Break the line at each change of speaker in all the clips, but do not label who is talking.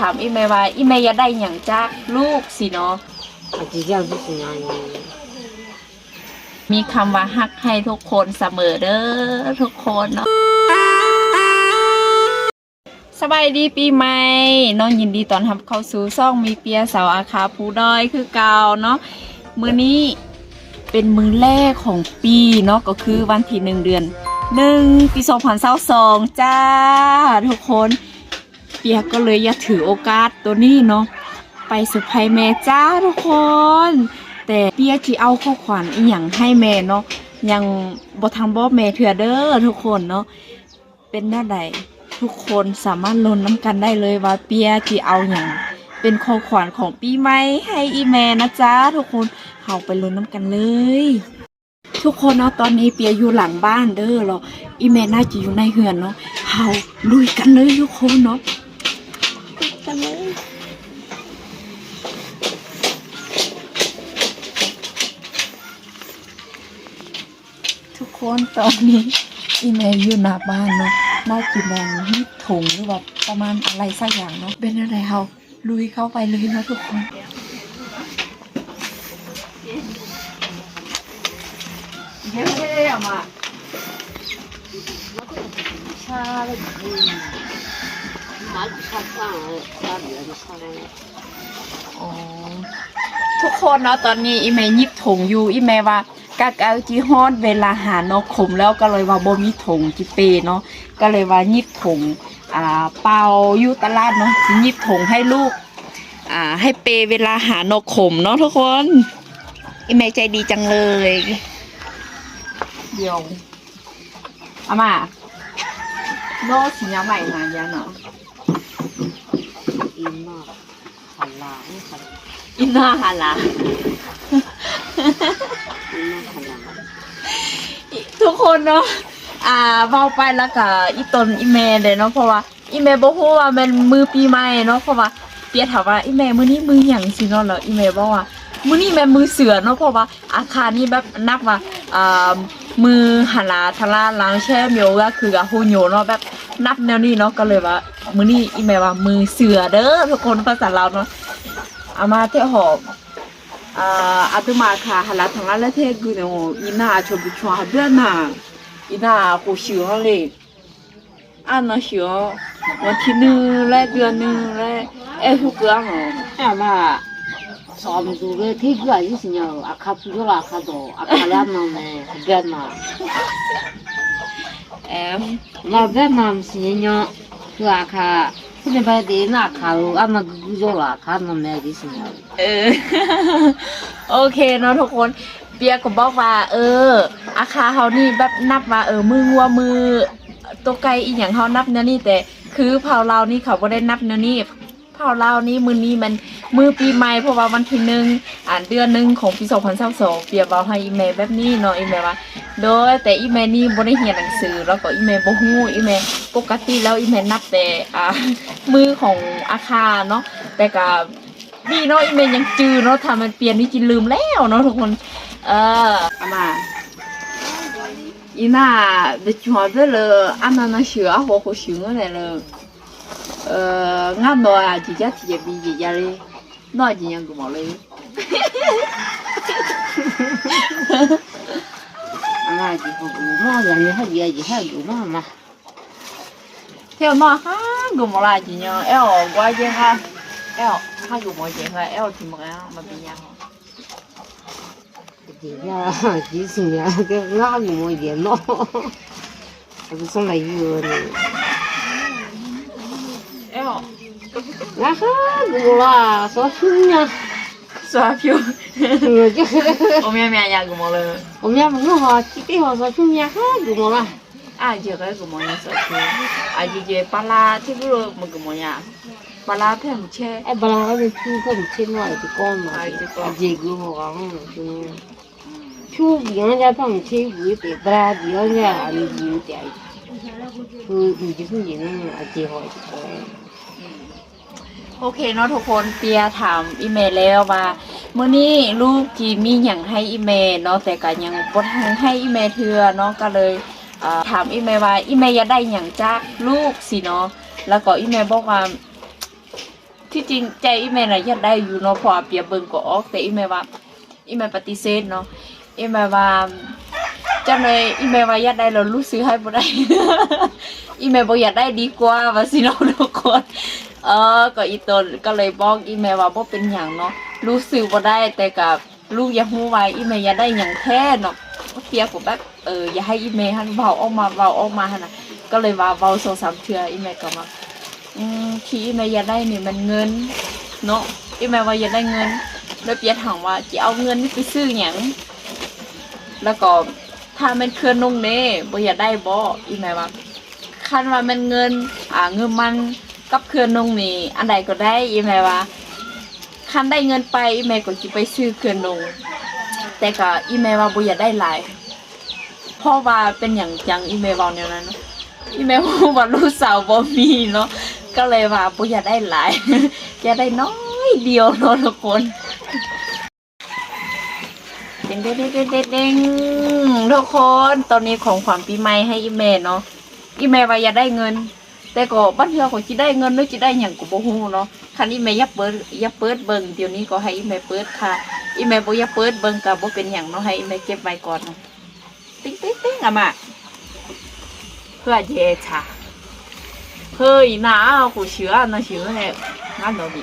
ถามอีแม่ว่าอีแม่อยาได้อย่างจ้าลูกสิเนาะ
อาจจะยากที่สุดนะ
มีคำว่าฮักให้ทุกคนเสมอเด้อทุกคนเนาะสบายดีปีใหม่น้องยินดีตอนทับเข้าสู่ซ่องมีเปียสาวอาคาผู้ดอยคือเก่าเนาะมือนี้เป็นมือแรกของปีเนาะก็คือวันที่หนึ่งเดือนหนึ่งปีสองพันเศร้าสองจ้า ทุกคน เปียก็เลยอยากถือโอกาสตัวนี้เนาะไปเซอร์ไพรส์แม่จ้าทุกคน แต่เปียที่เอาข้อขวัญอีหยังให้แม่เนาะยังบ่ทางบอกแม่เถื่อเด้อทุกคนเนาะเป็นหน้าใดทุกคนสามารถลุนน้ำกันได้เลยว่าเปียที่เอาอย่างเป็นข้อขวัญของปีใหม่ให้อีแม่นะจ๊ะทุกคนเฮาไปลุนน้ำกันเลยทุกคนเนาะตอนนี้เปียอยู่หลังบ้านเด้อเนาอีแม่น่าจะอยู่ในเฮือนเนาะเฮาลุยกันเลยทุกคนเนาะ ทุกคนตอนนี้อีเมลอยู่หน้าบ้านเนาะน่ากินแรงนี่ถุงหรือว่าประมาณอะไรสักอย่างเนาะเป็นอะไรเฮาลุยเข้าไปเลยนะทุกคนเฮ้ยอะมาชาเลย
วัดข้างงข้าเห
อข้างทุกคนเนาะตอนนี้อีเมย์ยิบถงอยู่อีเมย์ว่ากากเอาจีฮอดเวลาหาเนาะขมแล้วก็เลยว่าบ่มีถงจีเปเนาะก็เลยว่ายิบถงอ่าเป่าอยู่ตลาดเนาะจียิบถงให้ลูกอ่าให้เปเวลาหานกขมเนาะทุกคนอีเมย์ใจดีจังเลย เดี๋ยวอามาโนสีน้ำใหม่มาเยอะเนาะ
อินมากหันหลังหัน
อินหน้าหันหลัอิ
มาหันลั
ทุกคนเนาะอ่าเบาไปแล้วก็อีตนอีแม่เลยเนาะเพราะว่าอีแม่บอกว่ามันมือปีใหม่เนาะเพราะว่าเปียถามว่าอีแม่มือนี้มือหยังสิเนาะเหรออีแม่บอกว่ามือนี่แม่มือเสือเนาะเพราะว่าอาคารนี้แบบนับว่าอ่ามือหันลาทาราล้างแช่เมียวก็คือกับฮูโยเนาะแบบ นับแนวนี้เนาะก็เลยว่า มือนี่อีแม่ว่ามือเสือเด้อทุกคนภาษาลาวเนาะเอามาเท่หอบอ่าอาตมาค่ะหลาทางละเทกูเนาะอีน่าชอบุชวาเดือนน่ะอีน่าโหชิวเลยอันน่ะชิววันที่หนึ่งและเดือนหนึ่งและเอ้ทุกเรอเนาะอามาสอ
มดูเลยที่กูอายุสิเนาะอาคาปุโรอาคา
โดอาคาเลามั
นเนี่ยเดือนน่ะ အဲနောက်ဘက်မှာမစင်းညောသူအခါคุณไปดีน่าขาวอันนั้นกูจะว่าขาวนั่นแม่ดิสิ
เออโอเคเนาะทุกคนเปียกบอกว่า เออ อาคาเขานี่แบบนับมาเออมือวัวมือตัวไกลอีกอย่างเขานับเนี่ยนี่แต่ คือเผาเรานี่เขาไม่ได้นับเนี่ยนี่ ผาเรานี่มือนี้มันมือปีใหม่เพราะว่าวันที่หนึ่งอ่านเดือนหนึ่งของปี2022เปียเว้าให้อีเมลแบบนี้เนาะอีเมลว่า โดยแต่อีเมลนี่บ่ได้เรียนหนังสือแล้วก็อีเมลบ่ฮู้อีเมลปกติแล้วอีเมลนับแต่อ่ามือของอาคาเนาะแต่ก็ดีเนาะอีเมลยังจือเนาะทำมันเปลี่ยนนี่จินลืมแล้วเนาะทุกคน เออเอามาอีน่าเด็กหัวเด้อเลยอันนั้นน่ะ ờ ngắt nó à chị chắc thì bị gì ra đi. Nó chị nhân của mọi đi mà chị cũng mò giờ như hết giờ gì hết cũng mò mà. Theo nó ha cũng một là chị nhờ eo qua chơi
ha. Eo ha cũng một chị ha eo thì một eo mà bị nhau chị
ra chị xin ra cái ngã cũng một gì nó cũng xong là vừa này Ага, гула, софья. Софью. O mia mia ya gumo le. O mia mu ha chi ti ho sofi mia ha gumo la. A je ga gumo ni sofi. A je je pala ti bu lo mu gumo ya. Pala te mu che.
E pala ha ni chu ko mu che no ai ti kon ma. A je gumo ga mu
chu. Chu bi
ya ta mu che bu ti bra
di ya ni ji
ti ai.
คืออยู่ที่ผู้หญิงไอาจีหอยโอเคเนาะทุกคนเปียถามอีเมลแล้วว่าเมื่อนี้ลูกจีมีอย่างให้อีเมลเนาะแต่ก็ยังปดทางให้อีเมลเธอเนาะก็เลยถามอีเมลว่าอีเมลจะได้อย่างจากลูกสิเนาะแล้วก็อีเมลบอกว่าที่จริงใจอีเมลน่ะอยากได้อยู่เนาะพอเปียเบิ่งก็ออกแต่อีเมลว่าอีเมลปฏิเสธเนาะอีเมลว่า จังเลยอีเมลว่าอยากได้เรารู้ซื้อให้บ่ได้ อีเมลบอกอยากได้ดีกว่าว่าสิเนาทุกคนเออก็อีตนก็เลยบอกอีเมลว่าบ่เป็นหยังเนาะรู้ซื้อบ่ได้แต่กับลูกอยากฮู้ว่าอีเมลอยากได้หยังแท้เนาะเปียกก็แบบเอออย่าให้อีเมลหันเว้าออกมาเว้าออกมาหั่นน่ะก็เลยว่าเว้าสองสามเทื่ออีเมลก็มาอืมที่อีเมย์อยากได้นี่มันเงินเนาะอีเมย์ว่าอยากได้เงินแล้วเปียถามว่าจะเอาเงินนี่ไปซื้อหยังแล้วก็ ถ้ามันเคลื่อนนุ่งเน่บ่อยากได้บ่อีเมย์ว่าคันว่ามันเงิน อ่าเงินมันกับเคลื่อนนุ่งนี่อันใดก็ได้อีเมย์ว่าคันได้เงินไปอีเมย์ก็สิไปซื้อเคลื่อนนุ่งแต่ก็อีเมย์ว่าบ่อยากได้หลายเพราะว่าเป็นอย่างจังอีเมย์เว้าแนวนั้นะอีแม่ฮู้ว่าลูกสาวบ่มีเนาะก็เลยว่าบ่อยากได้หลายอยากได้น้อยเดียวเนาะทุกคน เด้งเด้งเด้งเด้งทุกคนตอนนี้ของขวัญปีใหม่ให้อีแม่เนาะอีแม่ว่าอยาได้เงิน แต่ก็บ้านเธอของจีได้เงินหรือจีได้อย่างกูบ่ฮู้เนาะคันอีแม่ยับเปิดยับเปิดเบิ้งเดี๋ยวนี้ก็ให้อีแม่เปิดค่ะอีแม่บ่ยับเปิดเบิ้งกับบ่เป็นอย่างเนาะให้อีแม่เก็บไว้ก่อนติ๊งติ๊งติ๊งอะมาเพื่
อเยชาเฮ้ยน้ากูเชื่อนะเชื่อเนี่ยงั้นเราดี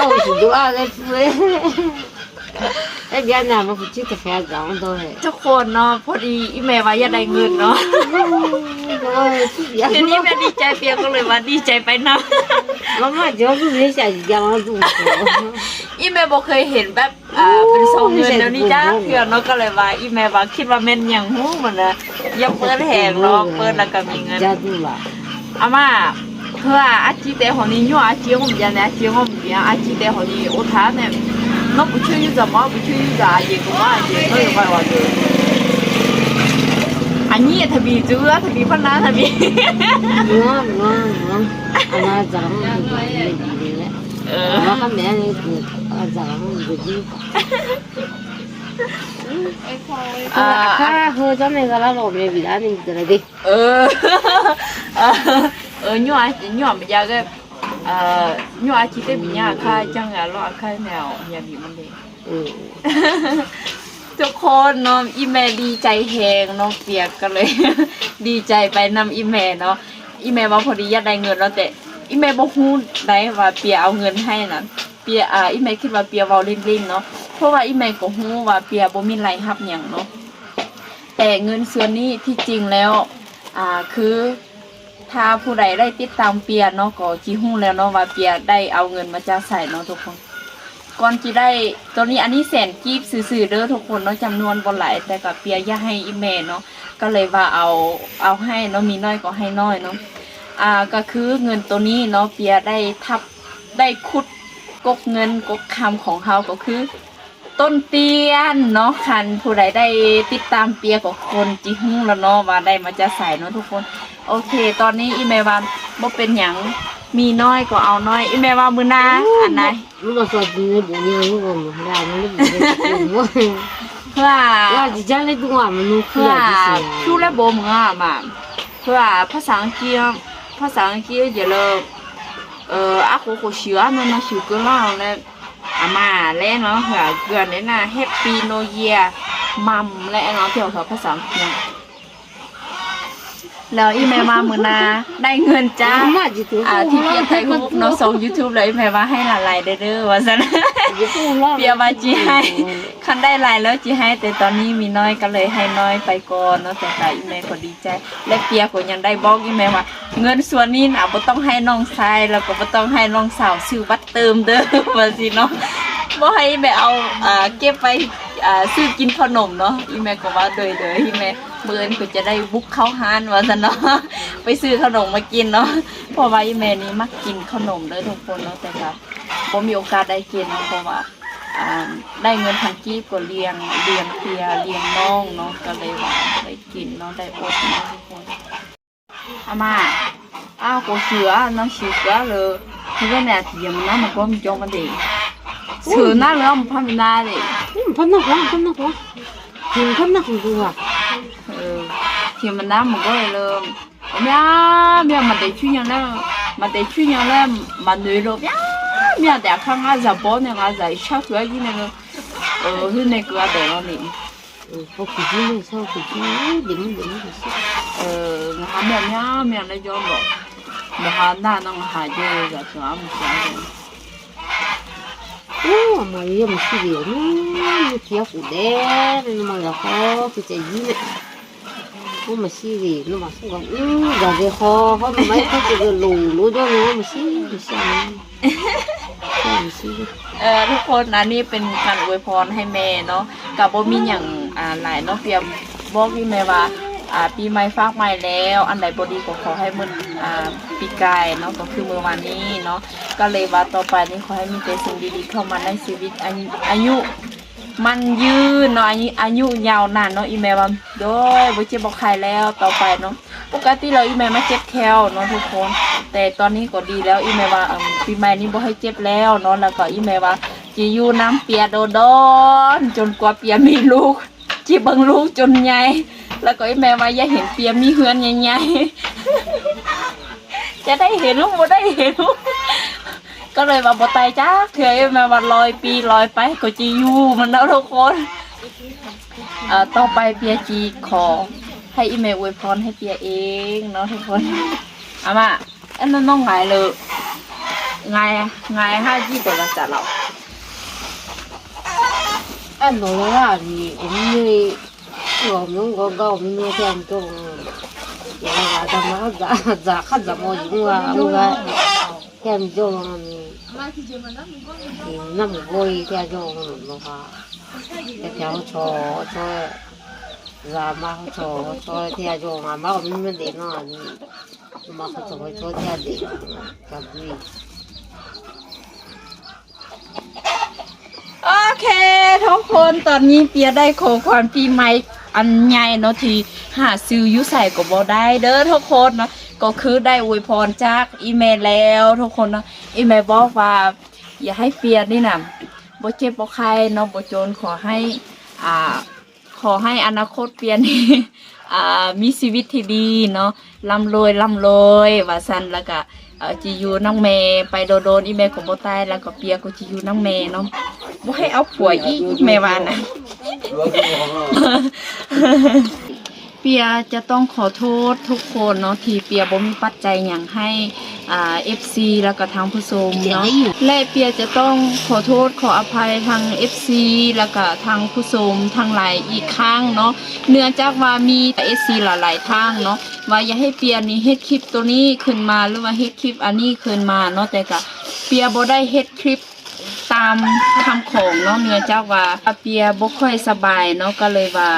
哦，是都啊在哭嘞。哎，别那么不去的饭脏都哎。
ทุกคนเนาะพอดีอีเมลว่าอยากได้เงินเนาะ ทีนี้แม่ดีใจเปียก็เลยว่าดีใจไปนะ
妈妈就是没下去家往肚子。
อีเมลบอกเคยเห็นแบบอ่าเป็นซองเงินแล้วนี่จ้าเพื่อนเนาะก็เลยว่าอีเมลว่าคิดว่าแม่นอย่างหู้มันนะอย่าเปิดแหงเนาะเปิดแล้วก็มีเงิน
家住了。
阿妈， 他啊，阿姐带好你，让阿姐我们家呢，阿姐我们家，阿姐带好你，我他呢，那不去又怎么？不去又咋？也跟我阿姐那有办法的。阿你他比猪啊，他比笨蛋，他比。
我我我，
阿咱们
我和别人是阿咱们自
己。啊，
看喝咱那个那老面比咱那个来的。
呃，啊。 เออหนูอาจจะหนูไม่อยา nyua ya ga nyua chi te binya ka chang ya lo ka nao ya bi mon
de
ทุกคนเนาะอีแม่ดีใจแหงเนาะเปียกกันเลย ดีใจไปนำอีแม่เนาะอีแม่ว่าพอดีอยากได้เงินเราแต่อีแม่บอกหูได้ว่าเปียเอาเงินให้นะเปียอ่าอีแม่คิดว่าเปียเวาเล่นๆเนาะเพราะว่าอีแม่ก็หูว่าเปียบ่มีรายรับอย่างเนาะแต่เงินส่วนนี้ที่จริงแล้วอ่าคือ ถ้าผู้ใดได้ติดตามเปียเนาะก็สิฮู้แล้วเนาะว่าเปียได้เอาเงินมาจากไสเนาะทุกคนก่อนที่ได้ตัวนี้อันนี้แสนกีบซื่อๆเด้อทุกคนเนาะจำนวนบ่หลายแต่กับเปียอยาให้อีเมลเนาะก็เลยว่าเอาเอาให้เนาะมีน้อยก็ให้น้อยเนาะอ่าก็คือเงินตัวนี้เนาะเปียได้ทับได้คุดกกเงินกกคำของเขาก็คือ ต้นเตียนเนาะคันผู้ใดได้ติดตามเปียกับคนจิฮู้แล้วเนาะว่าได้มาจะใส่เนาะทุกคน โอเค ตอนนี้อีเมว่าบ่เป็นหยังมีน้อยก็เอาน้อยอีเมว่ามือหน้าอันไหน
มันก็สดนี่บุญนี่มันก็ได้มันไม่ได้
เพื่อ
ว่าจะจ้างเลยตัวมันรู้
เพื่อชูและโบมืออะมาเพื่อภาษาอังกฤษภาษาอังกฤษเยวเราเอออาโคโคเชื้อมันมาชิวก็เล่าเลยอามาเล่นเนาะเหรอเกือนเล่นนะแฮปปี้โนเยียมัมและเนาะเกี่ยวกับภาษาอังกฤษ แล้วอีแม่มามือนาได้เงินจ้าอ่าที่เพียงไทยฮุกเนาะส่งยูทูบเลยอีแม่มาให้หลายๆเด้อว่าซั่นเปียว่าจีให้คันได้หลายแล้วจีให้ แต่ตอนนี้มีน้อยก็เลยให้น้อยไปก่อนเนาะแต่ก็อีแม่ก็ดีใจ และเปียก็ยังได้บอกอีแม่ว่า เงินส่วนนี้น่ะบ่ต้องให้น้องชายแล้วก็บ่ต้องให้น้องสาวซื้อบัตรเติมเด้อว่าสิเนาะบ่ให้แม่เอาอ่าเก็บไป อ่าซื้อกินขนมเนาะอีเมลก็ว่าโดยเด้ออีเมลมื้ออื่นก็จะได้บุกเข้าห้านว่าซั่นเนาะไปซื้อขนมมากินเนาะเพราะว่าอีเมลนี้มักกินขนมเด้อทุกคนเนาะแต่ก็บ่มีโอกาสได้กินเนาะเพราะว่าได้เงินทางกีบก็เลี้ยงเลี้ยงเพียเลี้ยงน้องเนาะก็เลยว่าได้กินเนาะได้อดเนาะทุกคนอามาอ้าวกูเสือน้องสิกะเลยคือว่าแน่ที่ยังมันมันก็มีจองกันดิเสือหน้าเรือมันพามีหน้าดิ
음, 펀나 고아 펀나 고아 지금 펀나
à, thì mình làm một cái là mẹ mẹ mà để chuyên nhân là mà để chuyên nhân là mà nuôi rồi mẹ mẹ để khăn á giờ bỏ này á giờ sao tuổi gì này. Ờ hư này cứ để nó đi có cái gì nữa sao cái gì đỉnh đỉnh ờ hà mẹ mẹ mẹ lấy cho nó mà hà na nó hà chơi giờ cho ăn một cái โอ้มาเยี่ยมชิบิโน่ยูเกียกูเดน
นมาละฮอคือจะยิน
โอ้มาชิบิโน่มาสู้กันอือกาเดฮอฮอมาไม่ค่อย
จะหลูรู้ด้วยนะมาชิบิใช่ไหมใช่มาชิบิ
เอ่อทุกคนนะนี่เป็นการอวยพรให้แม่เนาะกับบ่มีอย่างอ่าหลายเนาะเตรียมบอกพี่แม่ว่าอ่าปีใหม่ฝากใหม่แล้ว อันไหนบดีก็ขอให้มัน ปีกายเนาะก็คือเมื่อวานนี้เนาะก็เลยว่าต่อไปนี้ขอให้มีแต่สิ่งดีๆเข้ามาในชีวิตอายุอายุมันยืนเนาะอายุอายุยาวนานเนาะอีแม่ว่าโดยบ่เจ็บบ่ไข้แล้วต่อไปเนาะปกติเราอีแม่มาเจ็บแคลเนาะทุกคน แต่ตอนนี้ก็ดีแล้วอีแม่ว่าปีใหม่นี้บ่ให้เจ็บแล้วเนาะแล้วก็อีแม่ว่าจะอยู่น้ำเปียโดดอนจนกว่าเปียมีลูกจีบิ่งลูกจนใหญ่แล้วก็อีแม่ว่าอย่าเห็นเปียมีเฮือนใหญ่ๆ จะได้เห็นลูกบ่ได้เห็นลูกก็เลยมาบ่ตาจ้าเคยมาวันลอยปีลอยไปก็จะอยู่มันแล้วทุกคนเอ่อต้องไปเปียจีขอให้อีเมลอวยพรให้เปียเองเนาะทุกคนอามาอันนั้นต้องไงเลยไงไงห้าจีตัวละจัดเรา
อันนู้นอ่านี่ผมนี่ผมน้องก็ก็มีแฟนตรง 呀，怎么咋咋看怎么赢啊？我个天就那么过一天就那么花，一条错错。ra mà cho cho thì cho mà mà mình mình đi nó mà cho cho thì đi cặp đi
โอเค ทุกคนตอนนี้เปียได้โคความปีใหม่อันใหญ่เนาะที หาซื้ออยุใส่ก็บ่ได้เด้อทุกคนเนาะก็คือได้อวยพรจากอีเมลแล้วทุกคนเนาะอีเมลบอกว่าอย่าให้เปียนี่น่ะบ่เจ็บบ่ไข้เนาะบ่จนขอให้อ่าขอให้อนาคตเปลี่ยนอ่ามีชีวิตที่ดีเนาะร่ำรวยร่ำรวยว่าซั่นแล้วก็เอ่อจิอยู่น้องเมไปโดโดนอีเมก็บ่ตายแล้วก็เปียก็จิอยู่น้องเมเนาะบ่ให้เอาผัวอีกแม่ว่านะ เปียจะต้องขอโทษทุกคนเนาะที่เปียบ่มีปัจจัยอย่างให้อ่า FC แล้วก็ทางผู้ชมเนาะและเปียจะต้องขอโทษขออภัยทาง FC แล้วก็ทางผู้ชมทางหลายอีกครั้งเนาะเนื่องจากว่ามี FC หลายๆทางเนาะว่าอย่าให้เปียนี่เฮ็ดคลิปตัวนี้ขึ้นมาหรือว่าเฮ็ดคลิปอันนี้ขึ้นมาเนาะแต่ก็เปียบ่ได้เฮ็ดคลิปตามคำของเนาะเนื่องจาว่าอาเปียบ่ค่อยสบายเนาะก็เลยว่า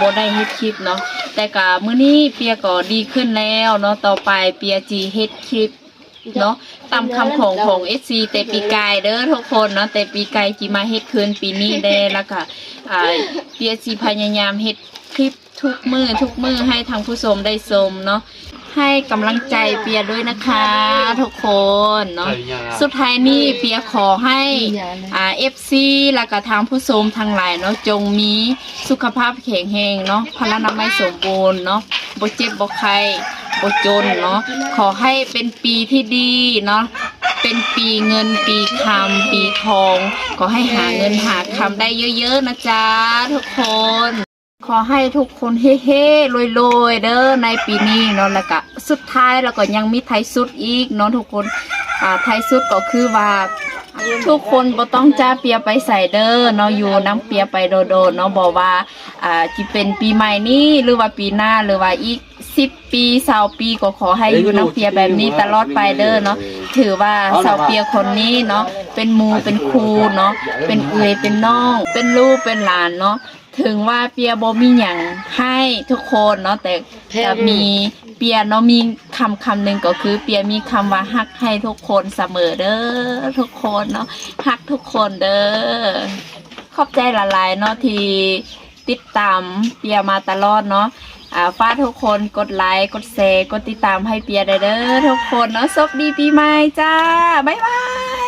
บ่ได้เฮ็ดคลิปเนาะ แต่กะมื้อนี้เปียก็ดีขึ้นแล้วเนาะต่อไปเปียจีเฮ็ดคลิปเนาะตามคำของของเอซีเตปีกายเด้อทุกคนเนาะเตปีกายจีมาเฮ็ดคืนปีนี้ได้แล้วก็อ่าเปียจีพยายามเฮ็ดคลิปทุกมือทุกมือให้ทางผู้ชมได้ชมเนาะ ให้กำลังใจเปียด้วยนะคะ ทุกคนเนาะสุดท้ายนี้เปียขอให้อ่าเอฟซีแล้วก็ทางผู้ชมทางหลายเนาะจงมีสุขภาพแข็งแรงเนาะพลานามัยสมบูรณ์เนาะบ่เจ็บบ่ไข้บ่จนเนาะขอให้เป็นปีที่ดีเนาะเป็นปีเงินปีคำปีทองขอให้หาเงินหาคำได้เยอะๆนะจ๊ะทุกคน ขอให้ทุกคนเฮ้ๆรวยๆเด้อในปีนี้เนาะแล้วก็สุดท้ายแล้วก็ยังมีไทยสุดอีกเนาะทุกคนอ่าไทยสุดก็คือว่า ทุกคนบ่ต้องจ้าเปียไปใส่เด้อเนาะอยู่น้ำเปียไปโดดๆเนาะบอกว่าอ่าจิเป็นปีใหม่นี้หรือว่าปีหน้าหรือว่าอีกสิบปีสาวปีก็ขอให้อยู่น้ำเปียแบบนี้ตลอดไปเด้อเนาะถือว่าสาวเปียคนนี้เนาะเป็นมูเป็นครูเนาะเป็นเอือยเป็นน้อง เป็นลูกเป็นหลานเนาะ ถึงว่าเปียบ่มีหยังให้ทุกคนเนาะแต่จะมีเปียเนาะมีคำคำหนึ่งก็คือ เปียมีคำว่าฮักให้ทุกคนเสมอเด้อทุกคนเนาะฮักทุกคนเด้อขอบใจหลายๆเนาะที่ติดตามเปียมาตลอดเนาะอ่าฟ้าทุกคนกดไลค์กดแชร์กดติดตามให้เปียได้เด้อทุกคนเนาะสวัสดีปีใหม่จ้าบ๊ายบาย